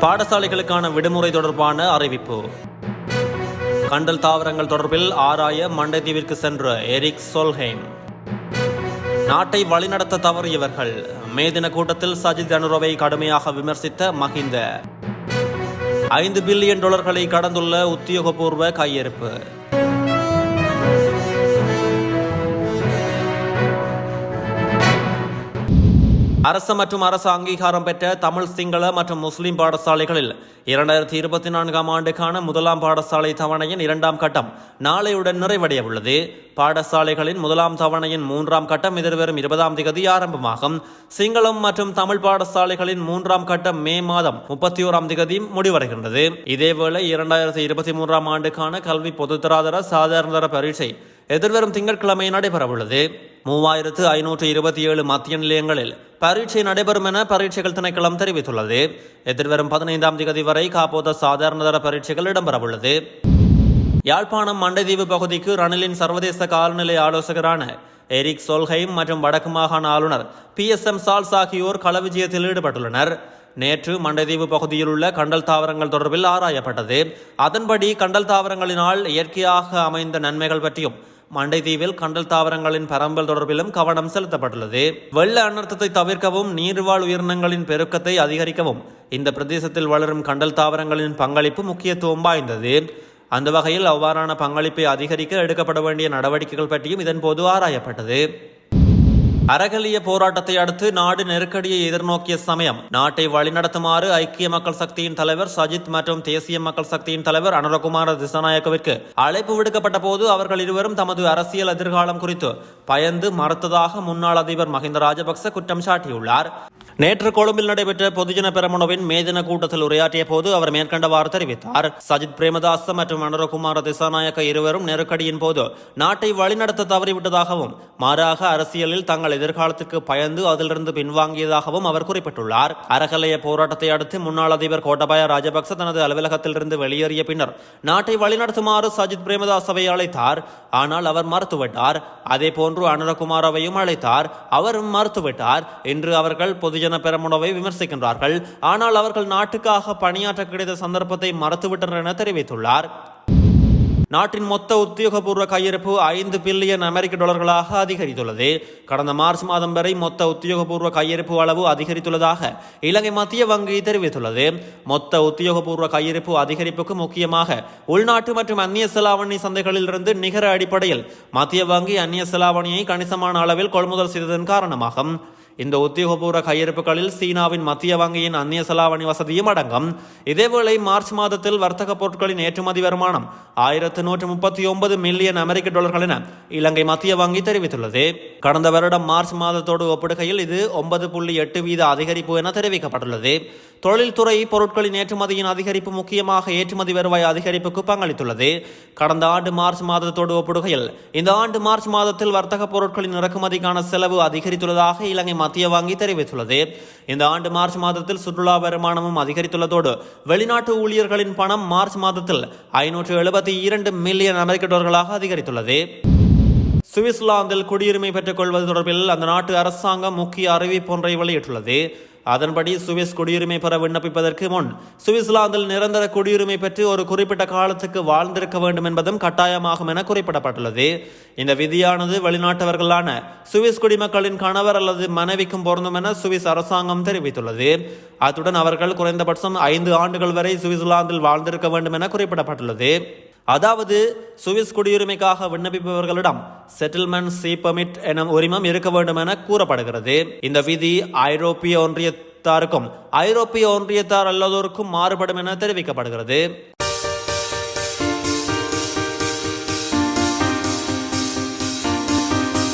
பாடசாலைகளுக்கான விடுமுறை தொடர்பான அறிவிப்பு. கண்டல் தாவரங்கள் தொடர்பில் ஆராய மண்டைதீவிற்கு சென்ற எரிக் சொல்ஹெய்ம். நாட்டை வழிநடத்த தவறியவர்கள். மே தின கூட்டத்தில் சஜித் அனுரவை கடுமையாக விமர்சித்த மஹிந்த. ஐந்து பில்லியன் டாலர்களை கடந்துள்ள உத்தியோகபூர்வ கையிருப்பு. அரசு மற்றும் அரசு அங்கீகாரம் பெற்ற தமிழ் சிங்கள மற்றும் முஸ்லிம் பாடசாலைகளில் இரண்டாயிரத்தி இருபத்தி நான்காம் ஆண்டுக்கான முதலாம் பாடசாலை தவணையின் இரண்டாம் கட்டம் நாளையுடன் நிறைவடைய உள்ளது பாடசாலைகளின் முதலாம் தவணையின் மூன்றாம் கட்டம் எதிர்வரும் இருபதாம் தேதி ஆரம்பமாகும். சிங்களம் மற்றும் தமிழ் பாடசாலைகளின் மூன்றாம் கட்டம் மே மாதம் முப்பத்தி ஓராம் தேதி முடிவடைகின்றது. இதேவேளை இரண்டாயிரத்தி இருபத்தி மூன்றாம் ஆண்டுக்கான கல்வி பொதுத்தராதர சாதாரணதர பரீட்சை எதிர்வரும் திங்கட்கிழமை நடைபெறவுள்ளது. மூவாயிரத்து ஐநூற்று இருபத்தி ஏழு மத்திய நிலையங்களில் பரீட்சை நடைபெறும் என பரீட்சைகள் திணைக்களம் தெரிவித்துள்ளது. எதிர்வரும் பதினைந்தாம் தேதி வரை காப்போத சாதாரணதர பரீட்சைகள் இடம்பெறவுள்ளது. யாழ்ப்பாணம் மண்டைதீவு பகுதிக்கு ரணிலின் சர்வதேச காலநிலை ஆலோசகரான எரிக் சோல்ஹைம் மற்றும் வடக்கு மாகாண ஆளுநர் பி எஸ் எம் சால்ஸ் ஆகியோர் களவிஜயத்தில் ஈடுபட்டுள்ளனர். நேற்று மண்டைதீவு பகுதியில் உள்ள கண்டல் தாவரங்கள் தொடர்பில் ஆராயப்பட்டது. அதன்படி கண்டல் தாவரங்களினால் இயற்கையாக அமைந்த நன்மைகள் பற்றியும் மண்டைதீவில் கண்டல் தாவரங்களின் பரம்பல் தொடர்பிலும் கவனம் செலுத்தப்பட்டுள்ளது. வெள்ள அனர்த்தத்தை தவிர்க்கவும் நீர்வாழ் உயிரினங்களின் பெருக்கத்தை அதிகரிக்கவும் இந்த பிரதேசத்தில் வளரும் கண்டல் தாவரங்களின் பங்களிப்பு முக்கியத்துவம் வாய்ந்தது. அந்த வகையில் அவ்வாறான பங்களிப்பை அதிகரிக்க எடுக்கப்பட வேண்டிய நடவடிக்கைகள் பற்றியும் இதன்போது ஆராயப்பட்டது. அறகலிய போராட்டத்தை அடுத்து நாடு நெருக்கடியை எதிர்நோக்கிய சமயம் நாட்டை வழிநடத்துமாறு ஐக்கிய மக்கள் சக்தியின் தலைவர் சஜித் மற்றும் தேசிய மக்கள் சக்தியின் தலைவர் அனுரகுமார திசாநாயக்கவிற்கு அழைப்பு விடுக்கப்பட்ட போது அவர்கள் இருவரும் தமது அரசியல் எதிர்காலம் குறித்து பயந்து மறுத்ததாக முன்னாள் அதிபர் மஹிந்த ராஜபக்ச குற்றம் சாட்டியுள்ளார். நேற்று கொழும்பில் நடைபெற்ற பொதுஜன பெரமுனவின் மேதின கூட்டத்தில் உரையாற்றிய போது அவர் மேற்கண்டவாறு தெரிவித்தார். சஜித் பிரேமதாச மற்றும் மனோரகுமார திசாநாயக்க இருவரும் நெருக்கடியின் போது நாட்டை வழிநடத்த தவறிவிட்டதாகவும் மாறாக அரசியலில் தங்கள் எதிர்காலத்துக்கு பயந்து அதிலிருந்து பின்வாங்கியதாகவும் அவர் குறிப்பிட்டுள்ளார். அரகலைய போராட்டத்தை அடுத்து முன்னாள் அதிபர் கோட்டபாய ராஜபக்ச தனது அலுவலகத்திலிருந்து வெளியேறிய பின்னர் நாட்டை வழிநடத்துமாறு சஜித் பிரேமதாசவை அழைத்தார். ஆனால் அவர் மறுத்துவிட்டார். அதே போன்று அனுரகுமாரவையும் அழைத்தார். அவரும் மறுத்துவிட்டார். இன்று அவர்கள் பொதுஜன பெரமுனவை விமர்சிக்கின்றார்கள். ஆனால் அவர்கள் நாட்டுக்காக பணியாற்ற கிடைத்த சந்தர்ப்பத்தை மறுத்துவிட்டனர் என தெரிவித்துள்ளார். நாட்டின் மொத்த உத்தியோகபூர்வ கையிருப்பு ஐந்து பில்லியன் அமெரிக்க டாலர்களாக அதிகரித்துள்ளது. கடந்த மார்ச் மாதம் வரை மொத்த உத்தியோகபூர்வ கையிருப்பு அளவு அதிகரித்துள்ளதாக இலங்கை மத்திய வங்கி தெரிவித்துள்ளது. மொத்த உத்தியோகபூர்வ கையிருப்பு அதிகரிப்புக்கு முக்கியமாக உள்நாட்டு மற்றும் அந்நிய செலாவணி சந்தைகளிலிருந்து நிகர அடிப்படையில் மத்திய வங்கி அந்நிய செலாவணியை கணிசமான அளவில் கொள்முதல் செய்ததன் காரணமாகும். இந்த உத்தியோகபூர்வ கையிருப்புகளில் சீனாவின் மத்திய வங்கியின் அந்நிய செலாவணி வசதியும் அடங்கும். இதேவேளை மார்ச் மாதத்தில் வர்த்தக பொருட்களின் ஏற்றுமதி வருமானம் ஆயிரத்து நூற்று முப்பத்தி ஒன்பது மில்லியன் அமெரிக்க டாலர்கள் என இலங்கை மத்திய வங்கி தெரிவித்துள்ளது. கடந்த வருடம் மார்ச் மாதத்தோடு ஒப்பிடுகையில் இது ஒன்பது புள்ளி எட்டு வீத அதிகரிப்பு என தெரிவிக்கப்பட்டுள்ளது. தொழில்துறை பொருட்களின் ஏற்றுமதியின் அதிகரிப்பு முக்கியமாக ஏற்றுமதி வருவாய் அதிகரிப்புக்கு பங்களித்துள்ளது. கடந்த ஆண்டு மார்ச் மாதத்தோடு ஒப்பிடுகையில் இந்த ஆண்டு மார்ச் மாதத்தில் வர்த்தக பொருட்களின் இறக்குமதிக்கான செலவு அதிகரித்துள்ளதாக இலங்கை மத்திய வங்கி தெரிவித்துள்ளது. இந்த ஆண்டு மார்ச் மாதத்தில் சுற்றுலா வருமானமும் அதிகரித்துள்ளதோடு வெளிநாட்டு ஊழியர்களின் பணம் மார்ச் மாதத்தில் ஐநூற்று எழுபத்தி இரண்டு மில்லியன் அமெரிக்க டாலர்களாக அதிகரித்துள்ளது. சுவிட்சர்லாந்தில் குடியுரிமை பெற்றுக் கொள்வது தொடர்பில் அந்த நாட்டு அரசாங்கம் முக்கிய அறிவிப்பு ஒன்றை வெளியிட்டுள்ளது. அதன்படி சுவிஸ் குடியுரிமை பெற விண்ணப்பிப்பதற்கு முன் சுவிட்சர்லாந்தில் நிரந்தர குடியுரிமை பெற்று ஒரு குறிப்பிட்ட காலத்துக்கு வாழ்ந்திருக்க வேண்டும் என்பதும் கட்டாயமாகும் என குறிப்பிடப்பட்டுள்ளது. இந்த விதியானது வெளிநாட்டவர்களான சுவிஸ் குடிமக்களின் கணவர் அல்லது மனைவிக்கும் பொருந்தும் என சுவிஸ் அரசாங்கம் தெரிவித்துள்ளது. அத்துடன் அவர்கள் குறைந்தபட்சம் ஐந்து ஆண்டுகள் வரை சுவிட்சர்லாந்தில் வாழ்ந்திருக்க வேண்டும் என குறிப்பிடப்பட்டுள்ளது. அதாவது சுவிஸ் குடியுரிமைக்காக விண்ணப்பிப்பவர்களிடம் செட்டில்மெண்ட் சி பர்மிட் என உரிமம் இருக்க வேண்டும் என கூறப்படுகிறது. இந்த விதி ஐரோப்பிய ஒன்றியத்தாருக்கும் ஐரோப்பிய ஒன்றியத்தார் அல்லாதோருக்கும் மாறுபடும் என தெரிவிக்கப்படுகிறது.